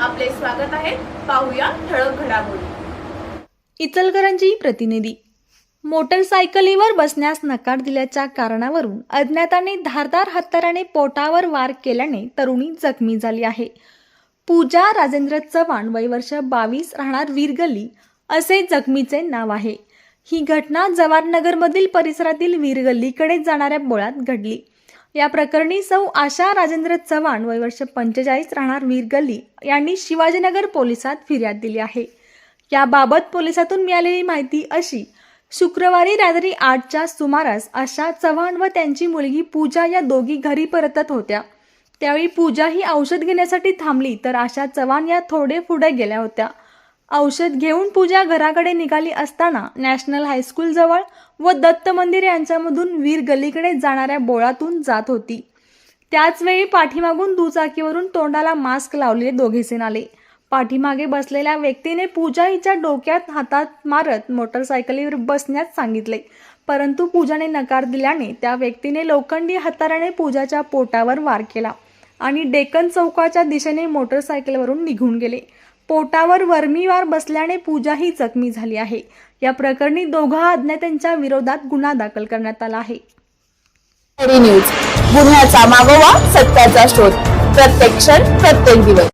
आपले स्वागत आहे. पाहूया ठळक घडामोडी. इचलकरंजी प्रतिनिधी. मोटरसायकलीवर बसण्यास नकार दिल्याच्या कारणावरून अज्ञाताने धारदार हत्याराने पोटावर वार केल्याने तरुणी जखमी झाली आहे. पूजा राजेंद्र चव्हाण वय वर्ष बावीस राहणार वीरगल्ली असे जखमीचे नाव आहे. ही घटना जवाहरनगरमधील परिसरातील वीरगल्लीकडे जाणाऱ्या बोळात घडली. या प्रकरणी सौ आशा राजेंद्र चव्हाण वय वर्ष पंचेचाळीस राहणार वीरगल्ली यांनी शिवाजीनगर पोलिसात फिर्याद दिली आहे. याबाबत पोलिसातून मिळालेली माहिती अशी शुक्रवारी रात्री आठच्या सुमारास आशा चव्हाण व त्यांची मुलगी पूजा या दोघी घरी परतत होत्या. त्यावेळी पूजा ही औषध घेण्यासाठी थांबली तर आशा चव्हाण या थोडे पुढे गेल्या होत्या. औषध घेऊन पूजा घराकडे निघाली असताना नॅशनल हायस्कूल जवळ व दत्त मंदिर यांच्यामधून वीर गल्लीकडे जाणाऱ्या बोळातून जात होती. त्याचवेळी पाठीमागून दुचाकीवरून तोंडाला मास्क लावलेले दोघेजण आले पाठीमागे बसलेल्या व्यक्तीने पूजा हिच्या डोक्यात हातात मारत मोटरसायकलीवर बसण्यास सांगितले. परंतु पूजाने नकार दिल्याने त्या व्यक्तीने लोखंडी हाताराने पूजाच्या पोटावर वार केला आणि डेक्कन चौकाच्या दिशेने मोटरसायकलवरून निघून गेले. पोटावर वर्मीवार बसल्याने पूजा ही जखमी झाली आहे. या प्रकरणी दोघा अज्ञातांच्या विरोधात गुन्हा दाखल करण्यात आला आहे. न्यूज गुन्ह्याचा मागोवा सत्याचा शोध. प्रत्येक क्षण प्रत्येक दिवस.